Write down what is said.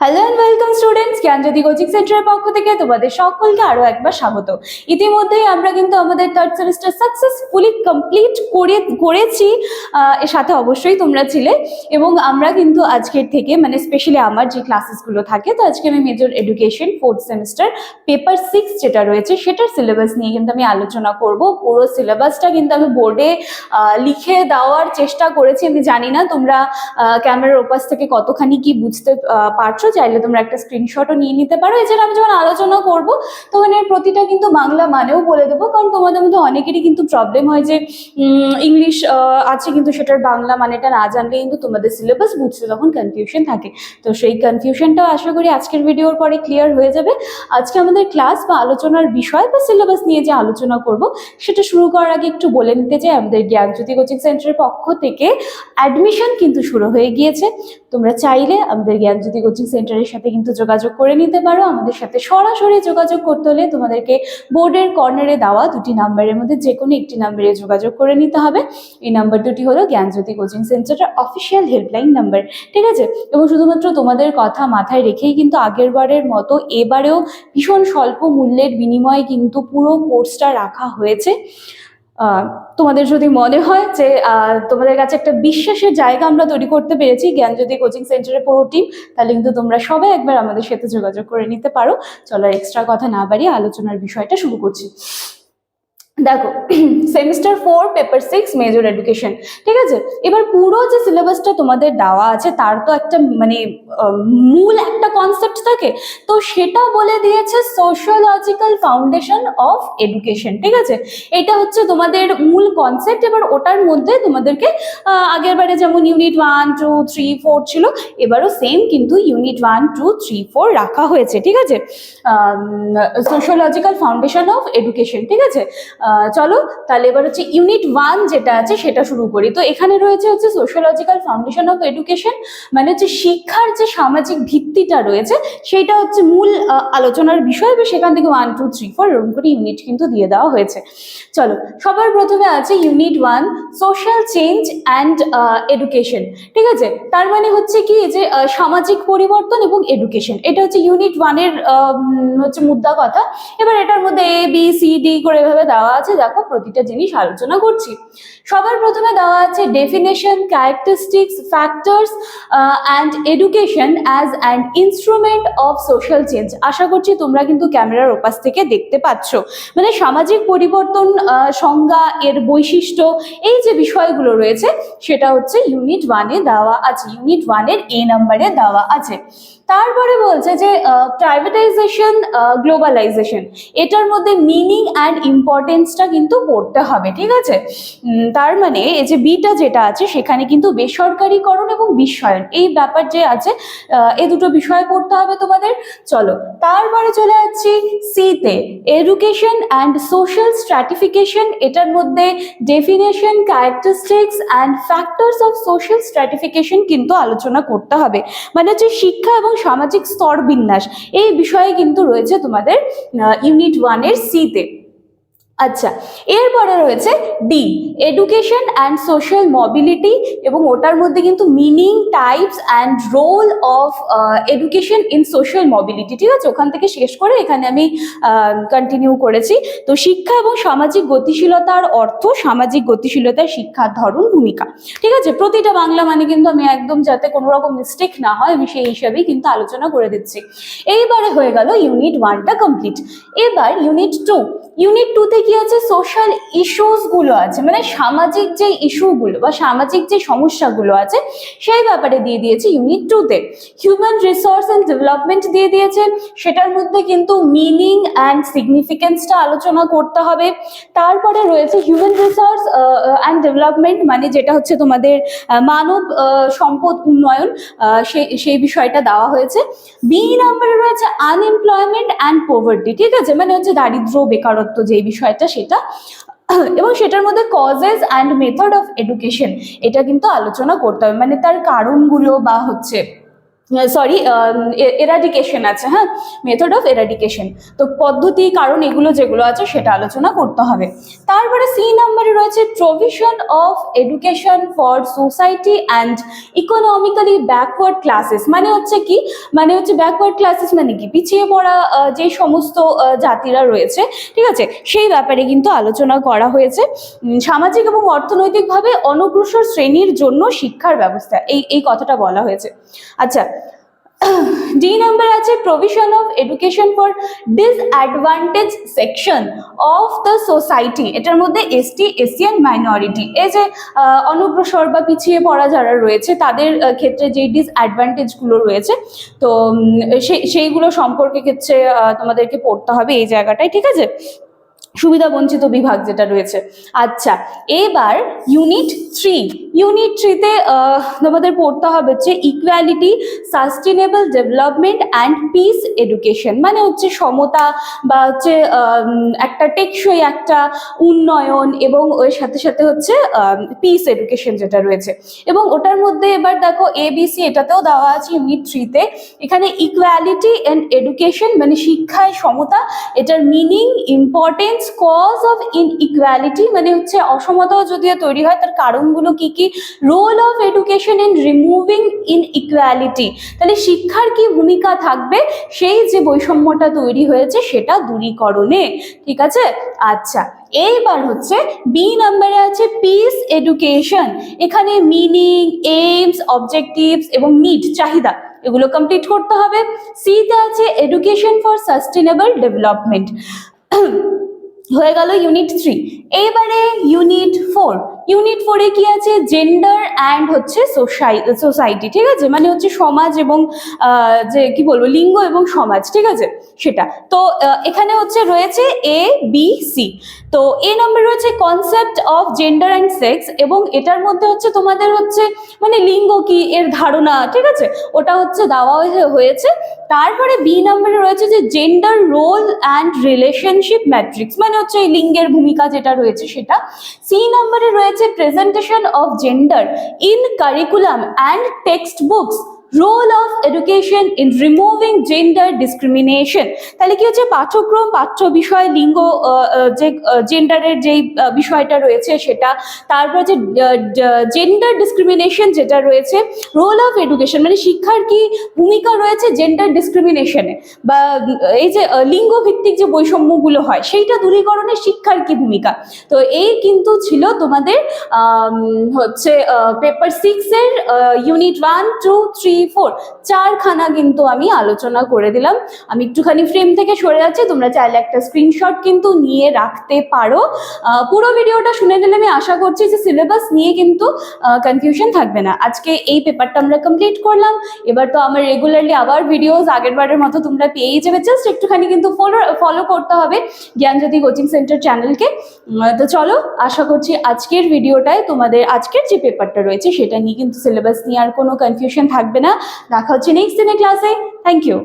Hello and welcome students Gyanjyoti coaching সেন্টারের পক্ষ থেকে তোমাদের সকলকে আরও একবার স্বাগত। ইতিমধ্যেই আমরা কিন্তু আমাদের থার্ড সেমিস্টার সাকসেসফুলি কমপ্লিট করে করেছি এর সাথে অবশ্যই তোমরা ছিলে। এবং আমরা কিন্তু আজকের থেকে মানে স্পেশালি আমার যে ক্লাসেসগুলো থাকে তো আজকে আমি major education fourth semester paper six যেটা রয়েছে সেটার সিলেবাস নিয়ে কিন্তু আমি আলোচনা করব। পুরো সিলেবাসটা কিন্তু আমি বোর্ডে লিখে দেওয়ার চেষ্টা করেছি। আমি জানি না তোমরা ক্যামেরার ওপাশ থেকে কতখানি কি বুঝতে আহ, পারছ চাইলে তোমরা একটা স্ক্রিনশটও নিয়ে নিতে পারো। এছাড়া আমি যখন আলোচনা করব, তখন এর প্রতিটা কিন্তু বাংলা মানেও বলে দেবো, কারণ তোমাদের মধ্যে অনেকেরই কিন্তু প্রবলেম হয় যে ইংলিশ আছে কিন্তু সেটার বাংলা মানেটা না জানলে কিন্তু তোমাদের সিলেবাস বুঝতে তখন কনফিউশন থাকে। তো সেই কনফিউশনটাও আশা করি আজকের ভিডিওর পরে ক্লিয়ার হয়ে যাবে। আজকে আমাদের ক্লাস বা আলোচনার বিষয় বা সিলেবাস নিয়ে যে আলোচনা করব, সেটা শুরু করার আগে একটু বলে নিতে চাই, আমাদের জ্ঞানজ্যোতি কোচিং সেন্টারের পক্ষ থেকে অ্যাডমিশন কিন্তু শুরু হয়ে গিয়েছে। তোমরা চাইলে আমাদের জ্ঞানজ্যোতি কোচিং সেন্টারের সাথে কিন্তু যোগাযোগ করে নিতে পারো। আমাদের সাথে সরাসরি যোগাযোগ করতে হলে তোমাদেরকে বোর্ডের কর্নারে দেওয়া দুটি নাম্বারের মধ্যে যে কোনো একটি নাম্বারে যোগাযোগ করে নিতে হবে। এই নাম্বার দুটি হলো জ্ঞানজ্যোতি কোচিং সেন্টারের অফিসিয়াল হেল্পলাইন নাম্বার, ঠিক আছে? এবং শুধুমাত্র তোমাদের কথা মাথায় রেখেই কিন্তু আগের বারের মতো এবারেও ভীষণ স্বল্প মূল্যের বিনিময়ে কিন্তু পুরো কোর্সটা রাখা হয়েছে। তোমাদের যদি মনে হয় যে তোমাদের কাছে একটা বিশ্বাসের জায়গা আমরা তৈরি করতে পেরেছি জ্ঞান যদি কোচিং সেন্টারের পুরো টিম, তাহলে কিন্তু তোমরা সবাই একবার আমাদের সাথে যোগাযোগ করে নিতে পারো। চলো এক্সট্রা কথা না বাড়িয়ে আলোচনার বিষয়টা শুরু করছি। দেখো semester four paper six major education ঠিক আছে? এবার পুরো যে সিলেবাসটা তোমাদের দেওয়া আছে, তার তো একটা মানে মূল একটা কনসেপ্ট থাকে, তো সেটা বলে দিয়েছে সোশিওলজিক্যাল ফাউন্ডেশন অফ এডুকেশন ঠিক আছে? এটা হচ্ছে তোমাদের মূল কনসেপ্ট এবার ওটার মধ্যে তোমাদেরকে আগের বারে যেমন unit one two three four ছিল, এবারও সেম কিন্তু unit one two three four রাখা হয়েছে, ঠিক আছে? সোশিওলজিক্যাল ফাউন্ডেশন অফ এডুকেশন ঠিক আছে? চলো, তাহলে এবার হচ্ছে ইউনিট ওয়ান যেটা আছে সেটা শুরু করি। তো এখানে রয়েছে হচ্ছে সোশিওলজিক্যাল ফাউন্ডেশন অফ এডুকেশন মানে হচ্ছে শিক্ষার যে সামাজিক ভিত্তিটা রয়েছে, সেটা হচ্ছে মূল আলোচনার বিষয় এবং সেখান থেকে ওয়ান টু থ্রি ফোর এরকম করে ইউনিট কিন্তু দিয়ে দেওয়া হয়েছে। চলো, সবার প্রথমে আছে unit one social change and education ঠিক আছে? তার মানে হচ্ছে কি যে সামাজিক পরিবর্তন এবং এডুকেশন এটা হচ্ছে ইউনিট ওয়ানের হচ্ছে মুদ্রা কথা। এবার এটার মধ্যে এ বি সি ডি করে এভাবে দেওয়া আছে, দেখো প্রতিটা জিনিস আলোচনা করছি। সবার প্রথমে দেওয়া আছে definition characteristics factors and education as an instrument of social change আশা করছি তোমরা কিন্তু ক্যামেরার ওপাশ থেকে দেখতে পাচ্ছ। মানে সামাজিক পরিবর্তন সংজ্ঞা, এর বৈশিষ্ট্য, এই যে বিষয়গুলো রয়েছে, সেটা হচ্ছে ইউনিট ওয়ানে দেওয়া আছে। ইউনিট ওয়ানের এ নাম্বারে দেওয়া আছে। তারপরে বলছে যে প্রাইভেটাইজেশন গ্লোবালাইজেশন এটার মধ্যে মিনিং অ্যান্ড ইম্পর্টেন্সটা কিন্তু পড়তে হবে, ঠিক আছে? তার মানে এই যে বিটা যেটা আছে, সেখানে কিন্তু বেসরকারিকরণ এবং বিশ্বায়ন, এই ব্যাপার যে আছে এ দুটো বিষয় পড়তে হবে তোমাদের। চলো, তারপরে চলে যাচ্ছি সিতে এডুকেশন অ্যান্ড সোশ্যাল স্ট্র্যাটিফিকেশন এটার মধ্যে definition characteristics and factors of social stratification কিন্তু আলোচনা করতে হবে। মানে হচ্ছে শিক্ষা এবং সামাজিক স্তর বিন্যাস, এই বিষয়ে কিন্তু রয়েছে তোমাদের ইউনিট ওয়ানের সিতে আচ্ছা এরপরে রয়েছে D education and social mobility এবং ওটার মধ্যে কিন্তু meaning types and role of education in social mobility ঠিক আছে? ওখান থেকে শেষ করে এখানে আমি কন্টিনিউ করেছি। তো শিক্ষা এবং সামাজিক গতিশীলতার অর্থ সামাজিক গতিশীলতার শিক্ষার ধরন, ভূমিকা। ঠিক আছে? প্রতিটা বাংলা মানে কিন্তু আমি একদম যাতে কোনো রকম মিস্টেক না হয়, আমি সেই হিসাবেই কিন্তু আলোচনা করে দিচ্ছি। এইবারে হয়ে গেল ইউনিট ওয়ানটা কমপ্লিট এবার ইউনিট টু ইউনিট টুতে কি আছে? সোশ্যাল ইস্যুসগুলো আছে। মানে সামাজিক যে ইস্যুগুলো বা সামাজিক যে সমস্যাগুলো আছে, সেই ব্যাপারে দিয়ে দিয়েছে ইউনিট টুতে হিউম্যান রিসোর্স অ্যান্ড ডেভেলপমেন্ট দিয়ে দিয়েছে। সেটার মধ্যে কিন্তু মিনিং অ্যান্ড সিগনিফিকেন্সটা আলোচনা করতে হবে। তারপরে রয়েছে হিউম্যান রিসোর্স ডেভেলপমেন্ট মানে যেটা হচ্ছে তোমাদের মানব সম্পদ উন্নয়ন সেই বিষয়টা দেওয়া হয়েছে। বি নাম্বারে রয়েছে আনএমপ্লয়মেন্ট অ্যান্ড পোভার্টি ঠিক আছে? মানে হচ্ছে দারিদ্র বেকারত্ব যে বিষয়টা সেটা। এবং সেটার মধ্যে causes and method of education এটা কিন্তু আলোচনা করতে হবে। মানে তার কারণগুলো বা হচ্ছে সরি এরাডিকেশন আছে হ্যাঁ? মেথড অফ এরাডিকেশন তো পদ্ধতি, কারণ এগুলো যেগুলো আছে সেটা আলোচনা করতে হবে। তারপরে সি নাম্বারে রয়েছে provision of education for society and economically backward classes মানে হচ্ছে কি? মানে হচ্ছে ব্যাকওয়ার্ড ক্লাসেস মানে কি? পিছিয়ে পড়া যে সমস্ত জাতিরা রয়েছে, ঠিক আছে? সেই ব্যাপারে কিন্তু আলোচনা করা হয়েছে। সামাজিক এবং অর্থনৈতিকভাবে অনগ্রসর শ্রেণির জন্য শিক্ষার ব্যবস্থা, এই এই কথাটা বলা হয়েছে। আচ্ছা ডি নাম্বার আছে provision of education for disadvantage section of the society এটার মধ্যে এসটি এসিয়ান মাইনরিটি এই যে অনগ্রসর বা পিছিয়ে পড়া যারা রয়েছে, তাদের ক্ষেত্রে যে ডিসঅ্যাডভান্টেজগুলো রয়েছে, তো সেইগুলো সম্পর্কে ক্ষেত্রে তোমাদেরকে পড়তে হবে এই জায়গাটায়, ঠিক আছে? সুবিধা বঞ্চিত বিভাগ যেটা রয়েছে। আচ্ছা এবার ইউনিট থ্রি ইউনিট থ্রিতে তোমাদের পড়তে হবে হচ্ছে equality sustainable development and peace education মানে হচ্ছে সমতা বা হচ্ছে একটা টেকসই একটা উন্নয়ন এবং ওর সাথে সাথে হচ্ছে পিস এডুকেশন যেটা রয়েছে। এবং ওটার মধ্যে এবার দেখো এবিসি এটাতেও দেওয়া আছে ইউনিট থ্রিতে এখানে ইকুয়ালিটি অ্যান্ড এডুকেশন মানে শিক্ষায় সমতা, এটার meaning importance cause of inequality মানে হচ্ছে অসমতাও যদিও তৈরি হয়, তার কারণগুলো কি কি? Role of education in removing inequality তাহলে শিক্ষার কি ভূমিকা থাকবে? সেই যে বৈষম্যটা তৈরি হয়েছে সেটা দূরীকরণে। ঠিক আছে? আচ্ছা এইবার হচ্ছে বি নাম্বারে আছে পিস এডুকেশন এখানে মিনিং এইমস অবজেক্টিভস এবং নিড চাহিদা এগুলো কমপ্লিট করতে হবে। সিতে আছে এডুকেশন ফর সাস্টেনেবল ডেভেলপমেন্ট হয়ে গেল ইউনিট থ্রি এবারে ইউনিট ফোর ইউনিট ফোরে কি আছে? জেন্ডার অ্যান্ড হচ্ছে সোসাইটি ঠিক আছে? মানে হচ্ছে সমাজ এবং যে কি বলব, লিঙ্গ এবং সমাজ, ঠিক আছে? সেটা। তো এখানে হচ্ছে রয়েছে এ বি সি তো এ নম্বর রয়েছে concept of gender and sex এবং এটার মধ্যে হচ্ছে তোমাদের হচ্ছে মানে লিঙ্গ কি এর ধারণা, ঠিক আছে? ওটা হচ্ছে দেওয়া হয়েছে। তারপরে বি নম্বরে রয়েছে যে gender role and relationship matrix মানে হচ্ছে এই লিঙ্গের ভূমিকা যেটা রয়েছে সেটা। সি নম্বরে রয়েছে presentation of gender in curriculum and text books role of education in removing gender discrimination তাহলে কি হচ্ছে? পাঠ্যক্রম পাঠ্য বিষয় লিঙ্গ যে জেন্ডারের যেই বিষয়টা রয়েছে সেটা তারপর যে জেন্ডার ডিসক্রিমিনেশন যেটা রয়েছে রোল অফ এডুকেশন মানে শিক্ষার কি ভূমিকা রয়েছে জেন্ডার ডিসক্রিমিনেশনে বা এই যে আহ, লিঙ্গ ভিত্তিক যে বৈষম্যগুলো হয় সেইটা দূরীকরণে শিক্ষার কি ভূমিকা? তো এই কিন্তু ছিল তোমাদের হচ্ছে পেপার সিক্সের unit one two three four চারখানা কিন্তু আমি আলোচনা করে দিলাম। আমি একটুখানি ফ্রেম থেকে সরে যাচ্ছি, তোমরা চাইলে একটা স্ক্রিনশট কিন্তু নিয়ে রাখতে পারো। পুরো ভিডিওটা শুনে নিলে আমি আশা করছি যে সিলেবাস নিয়ে কিন্তু কনফিউশন থাকবে না। আজকে এই পেপারটা আমরা কমপ্লিট করলাম। এবার তো আমার রেগুলারলি আবার ভিডিওস আগের বারের মতো তোমরা পেয়েই যাবে। জাস্ট একটুখানি কিন্তু ফলো ফলো করতে হবে জ্ঞানজ্যোতি কোচিং সেন্টার চ্যানেলকে তো চলো, আশা করছি আজকের ভিডিওটায় তোমাদের আজকের যে পেপারটা রয়েছে, সেটা নিয়ে কিন্তু সিলেবাস নিয়ে আর কোনো কনফিউশন থাকবে না দেখা হচ্ছে নেক্সট দিনের ক্লাসে থ্যাংক ইউ